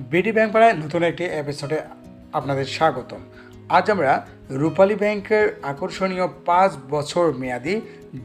BD bank পাড়ায় নতুন একটি এপিসোডে আপনাদের স্বাগতম। আজ আমরা রূপালী ব্যাংকের আকর্ষণীয় পাঁচ বছর মেয়াদি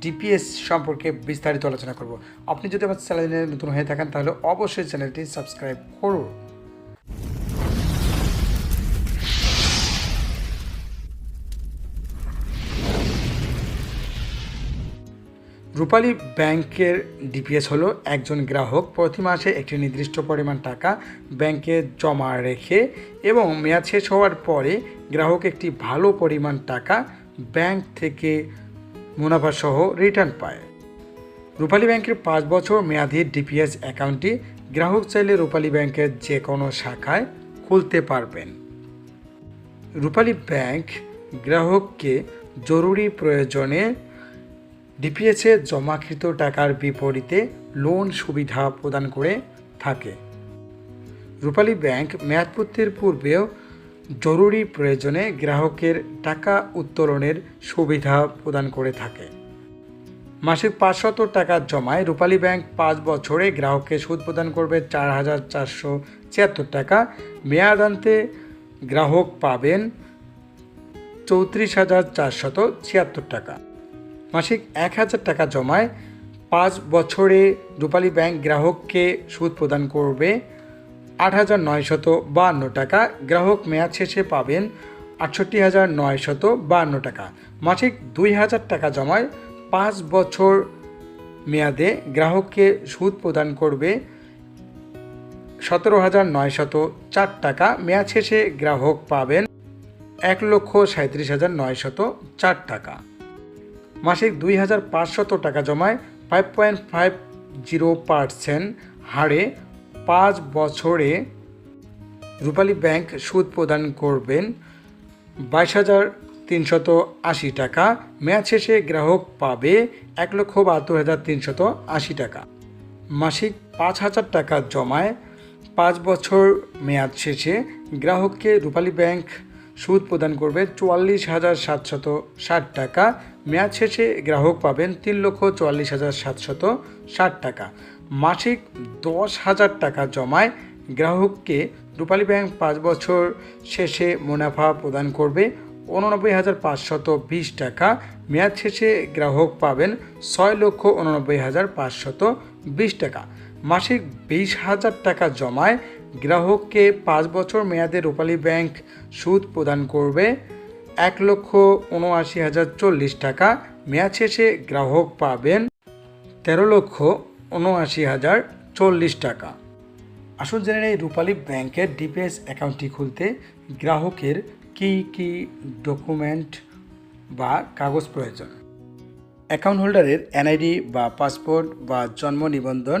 ডিপিএস সম্পর্কে বিস্তারিত আলোচনা করব। আপনি যদি আমার চ্যানেলে নতুন হয়ে থাকেন, তাহলে অবশ্যই চ্যানেলটি সাবস্ক্রাইব করুন। রূপালী ব্যাংকের ডিপিএস হলো একজন গ্রাহক প্রতি মাসে একটি নির্দিষ্ট পরিমাণ টাকা ব্যাংকে জমা রেখে এবং মেয়াদ শেষ হওয়ার পরে গ্রাহক একটি ভালো পরিমাণ টাকা ব্যাংক থেকে মুনাফাসহ রিটার্ন পায়। রূপালী ব্যাংকের পাঁচ বছর মেয়াদি ডিপিএস অ্যাকাউন্টটি গ্রাহক চাইলে রূপালী ব্যাংকের যে কোনো শাখায় খুলতে পারবেন। রূপালী ব্যাংক গ্রাহককে জরুরি প্রয়োজনে ডিপিএসে জমাকৃত টাকার বিপরীতে লোন সুবিধা প্রদান করে থাকে। রূপালী ব্যাংক মেয়াদপূর্তির পূর্বেও জরুরি প্রয়োজনে গ্রাহকের টাকা উত্তোলনের সুবিধা প্রদান করে থাকে। মাসিক পাঁচশত টাকা জমায় রূপালী ব্যাংক পাঁচ বছরে গ্রাহককে সুদ প্রদান করবে চার হাজার চারশো ছিয়াত্তর টাকা। মেয়াদান্তে গ্রাহক পাবেন চৌত্রিশ হাজার চারশত ছিয়াত্তর টাকা। মাসিক এক হাজার টাকা জমায় পাঁচ বছরে রূপালী ব্যাংক গ্রাহককে সুদ প্রদান করবে আট হাজার নয়শত বাহান্ন টাকা। গ্রাহক মেয়াদ শেষে পাবেন আটষট্টি হাজার নয়শত বাহান্ন টাকা। মাসিক দুই হাজার টাকা জমায় পাঁচ বছর মেয়াদে গ্রাহককে সুদ প্রদান করবে সতেরো হাজার নয়শত চার টাকা। মেয়াদ শেষে গ্রাহক পাবেন এক লক্ষ সাঁত্রিশ হাজার নয়শত চার টাকা। মাসিক দুই হাজার পাঁচশত টাকা জমায় five point five zero percent হারে পাঁচ বছরে রূপালী ব্যাংক সুদ প্রদান করবেন বাইশ হাজার তিনশত আশি টাকা। মেয়াদ শেষে গ্রাহক পাবে এক লক্ষ বাহাত্তর হাজার তিনশত আশি টাকা। মাসিক পাঁচ হাজার টাকা জমায় পাঁচ বছর মেয়াদ শেষে গ্রাহককে রূপালী ব্যাংক সুদ প্রদান করবে চুয়াল্লিশ হাজার সাতশত ষাট টাকা। মেয়াদ শেষে গ্রাহক পাবেন তিন লক্ষ চুয়াল্লিশ হাজার সাতশত ষাট টাকা। মাসিক দশ হাজার টাকা জমায় গ্রাহককে রূপালী ব্যাংক পাঁচ বছর শেষে মুনাফা প্রদান করবে উননব্বই হাজার পাঁচশত বিশ টাকা। মেয়াদ শেষে গ্রাহক পাবেন ছয় লক্ষ উননব্বই হাজার পাঁচশত বিশ টাকা। মাসিক বিশ হাজার টাকা জমায় গ্রাহককে পাঁচ বছর মেয়াদে রূপালী ব্যাংক সুদ প্রদান করবে এক লক্ষ উনআশি হাজার চল্লিশ টাকা। মেয়াদ শেষে গ্রাহক পাবেন তেরো লক্ষ উনআশি হাজার চল্লিশ টাকা। আসুন জেনে নেই রূপালী ব্যাংকের ডিপিএস অ্যাকাউন্টটি খুলতে গ্রাহকের কী কী ডকুমেন্ট বা কাগজ প্রয়োজন। অ্যাকাউন্ট হোল্ডারের এনআইডি বা পাসপোর্ট বা জন্ম নিবন্ধন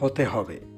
হতে হবে।